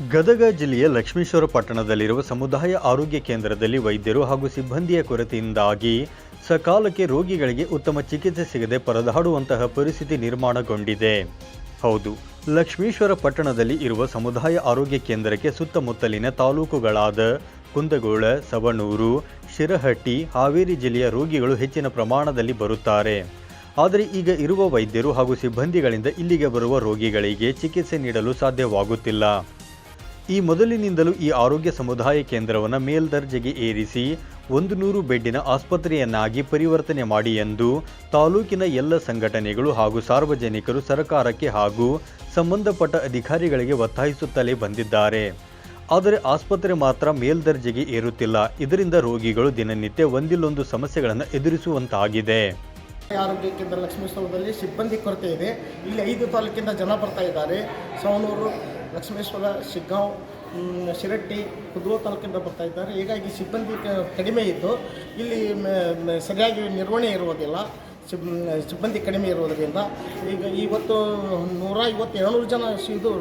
ಗದಗ ಜಿಲ್ಲೆಯ ಲಕ್ಷ್ಮೇಶ್ವರ ಪಟ್ಟಣದಲ್ಲಿರುವ ಸಮುದಾಯ ಆರೋಗ್ಯ ಕೇಂದ್ರದಲ್ಲಿ ವೈದ್ಯರು ಹಾಗೂ ಸಿಬ್ಬಂದಿಯ ಕೊರತೆಯಿಂದಾಗಿ ಸಕಾಲಕ್ಕೆ ರೋಗಿಗಳಿಗೆ ಉತ್ತಮ ಚಿಕಿತ್ಸೆ ಸಿಗದೆ ಪರದಾಡುವಂತಹ ಪರಿಸ್ಥಿತಿ ನಿರ್ಮಾಣಗೊಂಡಿದೆ. ಹೌದು, ಲಕ್ಷ್ಮೇಶ್ವರ ಪಟ್ಟಣದಲ್ಲಿ ಇರುವ ಸಮುದಾಯ ಆರೋಗ್ಯ ಕೇಂದ್ರಕ್ಕೆ ಸುತ್ತಮುತ್ತಲಿನ ತಾಲೂಕುಗಳಾದ ಕುಂದಗೋಳ, ಸವಣೂರು, ಶಿರಹಟ್ಟಿ, ಹಾವೇರಿ ಜಿಲ್ಲೆಯ ರೋಗಿಗಳು ಹೆಚ್ಚಿನ ಪ್ರಮಾಣದಲ್ಲಿ ಬರುತ್ತಾರೆ. ಆದರೆ ಈಗ ಇರುವ ವೈದ್ಯರು ಹಾಗೂ ಸಿಬ್ಬಂದಿಗಳಿಂದ ಇಲ್ಲಿಗೆ ಬರುವ ರೋಗಿಗಳಿಗೆ ಚಿಕಿತ್ಸೆ ನೀಡಲು ಸಾಧ್ಯವಾಗುತ್ತಿಲ್ಲ. ಈ ಮೊದಲಿನಿಂದಲೂ ಈ ಆರೋಗ್ಯ ಸಮುದಾಯ ಕೇಂದ್ರವನ್ನು ಮೇಲ್ದರ್ಜೆಗೆ ಏರಿಸಿ ಒಂದು ನೂರು ಬೆಡ್ಡಿನ ಆಸ್ಪತ್ರೆಯನ್ನಾಗಿ ಪರಿವರ್ತನೆ ಮಾಡಿ ಎಂದು ತಾಲೂಕಿನ ಎಲ್ಲ ಸಂಘಟನೆಗಳು ಹಾಗೂ ಸಾರ್ವಜನಿಕರು ಸರ್ಕಾರಕ್ಕೆ ಹಾಗೂ ಸಂಬಂಧಪಟ್ಟ ಅಧಿಕಾರಿಗಳಿಗೆ ಒತ್ತಾಯಿಸುತ್ತಲೇ ಬಂದಿದ್ದಾರೆ. ಆದರೆ ಆಸ್ಪತ್ರೆ ಮಾತ್ರ ಮೇಲ್ದರ್ಜೆಗೆ ಏರುತ್ತಿಲ್ಲ. ಇದರಿಂದ ರೋಗಿಗಳು ದಿನನಿತ್ಯ ಒಂದಿಲ್ಲೊಂದು ಸಮಸ್ಯೆಗಳನ್ನು ಎದುರಿಸುವಂತಾಗಿದೆ. ಆರೋಗ್ಯ ಕೇಂದ್ರ ಲಕ್ಷ್ಮೇಶ್ವರದಲ್ಲಿ ಸಿಬ್ಬಂದಿ ಕೊರತೆ ಇದೆ. ಇಲ್ಲಿ ಐದು ತಾಲೂಕಿಂದ ಜನ ಬರ್ತಾ ಇದ್ದಾರೆ. ಸವಣೂರು ಲಕ್ಷ್ಮೇಶ್ವರ, ಶಿಗ್ಗಾಂವ್ ಶಿರಟ್ಟಿ ಕುದ್ರೋ ತಾಲೂಕಿಂದ ಬರ್ತಾ ಇದ್ದಾರೆ. ಹೀಗಾಗಿ ಸಿಬ್ಬಂದಿ ಕಡಿಮೆ ಇದ್ದು ಇಲ್ಲಿ ಸರಿಯಾಗಿ ನಿರ್ವಹಣೆ ಇರುವುದಿಲ್ಲ. ಸಿಬ್ ಸಿಬ್ಬಂದಿ ಕಡಿಮೆ ಇರೋದರಿಂದ ಈಗ ಇವತ್ತು ನೂರ ಐವತ್ತು ಏಳ್ನೂರು ಜನ ಇದು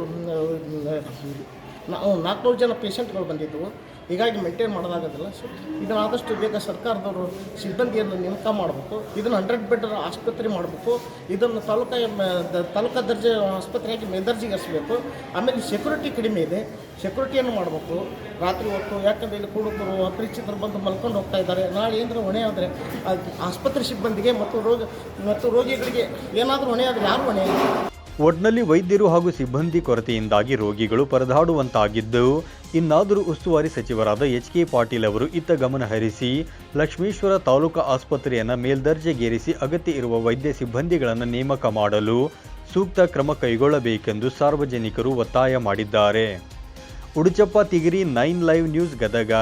ನಾವು ನಾಲ್ಕುನೂರು ಜನ ಪೇಷಂಟ್ಗಳು ಬಂದಿದ್ದವು. ಹೀಗಾಗಿ ಮೇಂಟೈನ್ ಮಾಡೋದಾಗೋದಿಲ್ಲ. ಸೊ ಇದನ್ನು ಆದಷ್ಟು ಬೇಗ ಸರ್ಕಾರದವರು ಸಿಬ್ಬಂದಿಯನ್ನು ನೇಮಕ ಮಾಡಬೇಕು. ಇದನ್ನು ಹಂಡ್ರೆಡ್ ಬೆಡ್ ಆಸ್ಪತ್ರೆ ಮಾಡಬೇಕು. ಇದನ್ನು ತಾಲೂಕಾ ತಾಲೂಕಾ ದರ್ಜೆ ಆಸ್ಪತ್ರೆಯಾಗಿ ಮೇಲ್ದರ್ಜೆಗೇರಿಸಬೇಕು. ಆಮೇಲೆ ಸೆಕ್ಯೂರಿಟಿ ಕಡಿಮೆ ಇದೆ. ಸೆಕ್ಯೂರಿಟಿಯನ್ನು ಮಾಡಬೇಕು. ರಾತ್ರಿ ಹೊತ್ತು ಯಾಕಂದರೆ ಇಲ್ಲಿ ಕುಡುಕರು, ಅಪರಿಚಿತರು ಬಂದು ಮಲ್ಕೊಂಡು ಹೋಗ್ತಾ ಇದ್ದಾರೆ. ನಾಳೆ ಏನಾದರೂ ಹೊಣೆ ಆದರೆ ಆಸ್ಪತ್ರೆ ಸಿಬ್ಬಂದಿಗೆ ಮತ್ತು ರೋಗ, ಮತ್ತು ರೋಗಿಗಳಿಗೆ ಏನಾದರೂ ಹೊಣೆ ಆದರೆ ಯಾರು ಹೊಣೆ? ಒಟ್ನಲ್ಲಿ ವೈದ್ಯರು ಹಾಗೂ ಸಿಬ್ಬಂದಿ ಕೊರತೆಯಿಂದಾಗಿ ರೋಗಿಗಳು ಪರದಾಡುವಂತಾಗಿದ್ದು, ಇನ್ನಾದರೂ ಉಸ್ತುವಾರಿ ಸಚಿವರಾದ ಎಚ್ ಕೆ ಪಾಟೀಲ್ ಅವರು ಇತ್ತ ಗಮನ ಹರಿಸಿ, ಲಕ್ಷ್ಮೇಶ್ವರ ತಾಲೂಕು ಆಸ್ಪತ್ರೆಯನ್ನು ಮೇಲ್ದರ್ಜೆಗೇರಿಸಿ ಅಗತ್ಯ ಇರುವ ವೈದ್ಯ ಸಿಬ್ಬಂದಿಗಳನ್ನು ನೇಮಕ ಮಾಡಲು ಸೂಕ್ತ ಕ್ರಮ ಕೈಗೊಳ್ಳಬೇಕೆಂದು ಸಾರ್ವಜನಿಕರು ಒತ್ತಾಯ ಮಾಡಿದ್ದಾರೆ. Uduchappa, Tigiri, nine live news, Gadag.